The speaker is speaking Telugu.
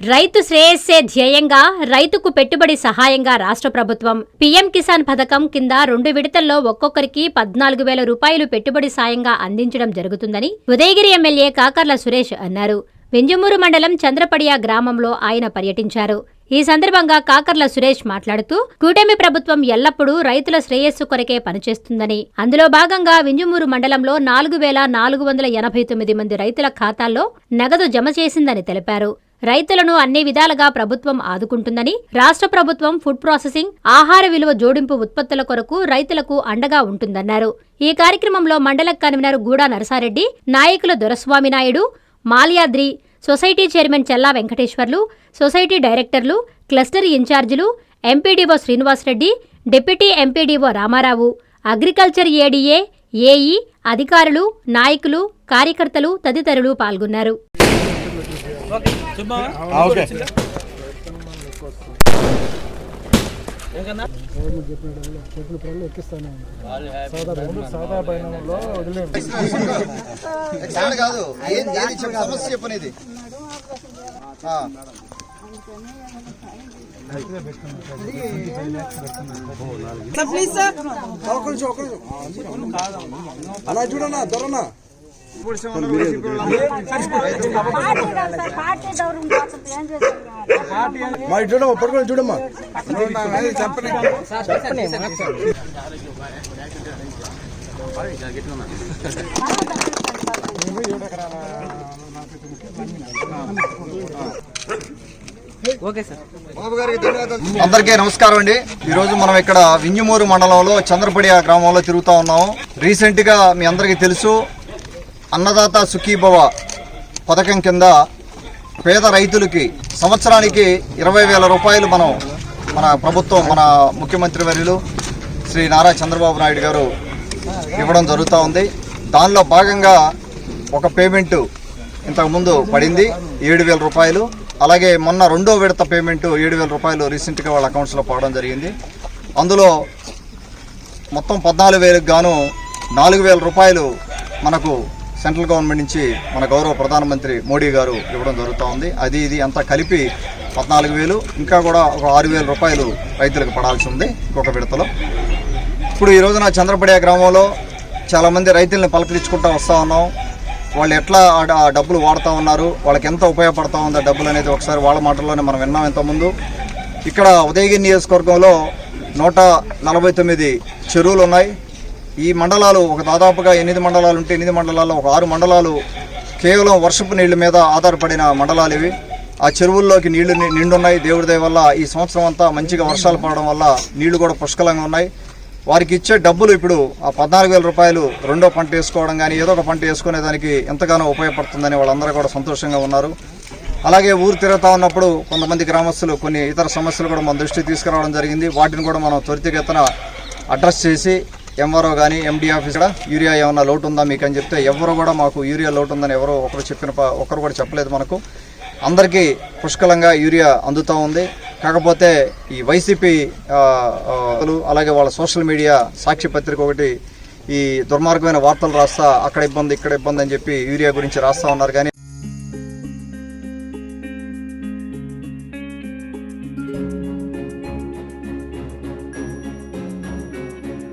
రైతు శ్రేయస్సే ధ్యేయంగా రైతుకు పెట్టుబడి సహాయంగా రాష్ట్ర ప్రభుత్వం పీఎం కిసాన్ పథకం కింద రెండు విడతల్లో ఒక్కొక్కరికి పద్నాలుగు వేల రూపాయలు పెట్టుబడి సాయంగా అందించడం జరుగుతుందని ఉదయగిరి ఎమ్మెల్యే కాకర్ల సురేష్ అన్నారు. వెంజమూరు మండలం చంద్రపడియా గ్రామంలో ఆయన పర్యటించారు. ఈ సందర్భంగా కాకర్ల సురేష్ మాట్లాడుతూ కూటమి ప్రభుత్వం ఎల్లప్పుడూ రైతుల శ్రేయస్సు కొరకే పనిచేస్తుందని అందులో భాగంగా వింజమూరు మండలంలో నాలుగు వేల నాలుగు వందల ఎనభై తొమ్మిది మంది రైతుల ఖాతాల్లో నగదు జమ చేసిందని తెలిపారు. రైతులను అన్ని విధాలుగా ప్రభుత్వం ఆదుకుంటుందని రాష్ట్ర ప్రభుత్వం ఫుడ్ ప్రాసెసింగ్ ఆహార విలువ జోడింపు ఉత్పత్తుల కొరకు రైతులకు అండగా ఉంటుందన్నారు. ఈ కార్యక్రమంలో మండల కన్వీనర్ గూడా నరసారెడ్డి నాయకులు Doraswamy Naidu Malyadri society chairman Chella Venkateswarlu society డైరెక్టర్లు క్లస్టర్ ఇన్ఛార్జీలు MPDO Srinivasareddy deputy MPDO Ramarao agriculture ADA AE అధికారులు నాయకులు కార్యకర్తలు తదితరులు పాల్గొన్నారు. ఓకే చెప్పినప్పుడల్లా ఎక్కిస్తాను సాదా సాదా పయనంలో వదిలేదు ఎక్స్ట్రా కాదు. ఏం ఏది చెప్పు సమస్య చెప్పనేది. ఆ, అలా చూడన్నా దొరన్నా. మా చూడమ్మా చూడమ్మా. బాబు గారికి ధన్యవాదాలు. అందరికీ నమస్కారం అండి. ఈ రోజు మనం ఇక్కడ వింజమూరు మండలంలో చంద్రపడియ గ్రామంలో తిరుగుతా ఉన్నాము. రీసెంట్గా మీ అందరికీ తెలుసు అన్నదాత సుఖీభవ పథకం కింద పేద రైతులకి సంవత్సరానికి ఇరవై వేల రూపాయలు మనం మన ప్రభుత్వం మన ముఖ్యమంత్రి వర్యులు శ్రీ నారా చంద్రబాబు నాయుడు గారు ఇవ్వడం జరుగుతూ ఉంది. దానిలో భాగంగా ఒక పేమెంట్ ఇంతకుముందు పడింది ఏడు వేల రూపాయలు. అలాగే మొన్న రెండో విడత పేమెంట్ ఏడు వేల రూపాయలు రీసెంట్గా వాళ్ళ అకౌంట్స్లో పడడం జరిగింది. అందులో మొత్తం పద్నాలుగు వేలకు గాను నాలుగు వేల రూపాయలు మనకు సెంట్రల్ గవర్నమెంట్ నుంచి మన గౌరవ ప్రధానమంత్రి మోడీ గారు ఇవ్వడం జరుగుతూ ఉంది అది ఇది అంతా కలిపి పద్నాలుగు వేలు ఇంకా కూడా ఒక ఆరు వేల రూపాయలు రైతులకు పడాల్సి ఉంది ఇంకొక విడతలో. ఇప్పుడు ఈ రోజున చంద్రపడియ గ్రామంలో చాలామంది రైతులను పలకరించుకుంటూ వస్తూ ఉన్నాం. వాళ్ళు ఎట్లా ఆ డబ్బులు వాడుతూ ఉన్నారు? వాళ్ళకి ఎంత ఉపయోగపడతా ఉందో డబ్బులు అనేది ఒకసారి వాళ్ళ మాటల్లోనే మనం విన్నాం ఇంతకుముందు. ఇక్కడ ఉదయగిరి నియోజకవర్గంలో నూట నలభై తొమ్మిది చెరువులు ఉన్నాయి. ఈ మండలాలు ఒక దాదాపుగా ఎనిమిది మండలాలు ఉంటే ఎనిమిది మండలాల్లో ఒక ఆరు మండలాలు కేవలం వర్షపు నీళ్ళ మీద ఆధారపడిన మండలాలు ఇవి. ఆ చెరువుల్లోకి నీళ్ళు నిండున్నాయి. దేవుడి దయ వల్ల ఈ సంవత్సరం అంతా మంచిగా వర్షాలు పడడం వల్ల నీళ్ళు కూడా పుష్కలంగా ఉన్నాయి. వారికి ఇచ్చే డబ్బులు ఇప్పుడు ఆ పద్నాలుగు వేల రూపాయలు రెండో పంట వేసుకోవడం కానీ ఏదో ఒక పంట వేసుకునే దానికి ఎంతగానో ఉపయోగపడుతుందని వాళ్ళందరూ కూడా సంతోషంగా ఉన్నారు. అలాగే ఊరు తిరుగుతా ఉన్నప్పుడు కొంతమంది గ్రామస్తులు కొన్ని ఇతర సమస్యలు కూడా మన దృష్టికి తీసుకురావడం జరిగింది. వాటిని కూడా మనం త్వరితగతిన అడ్రస్ చేసి ఎంఆర్ఓ కానీ ఎండి ఆఫీస్ కూడా యూరియా ఏమన్నా లోటు ఉందా మీకు అని చెప్తే ఎవరు కూడా మాకు యూరియా లోటు ఉందని ఎవరో ఒకరు చెప్పిన ఒకరు కూడా చెప్పలేదు మనకు. అందరికీ పుష్కలంగా యూరియా అందుతూ ఉంది. కాకపోతే ఈ వైసీపీ అలాగే వాళ్ళ సోషల్ మీడియా సాక్షి పత్రిక ఒకటి ఈ దుర్మార్గమైన వార్తలు రాస్తా అక్కడ ఇబ్బంది ఇక్కడ ఇబ్బంది అని చెప్పి యూరియా గురించి రాస్తా ఉన్నారు. కానీ పెద్దమ్మాయి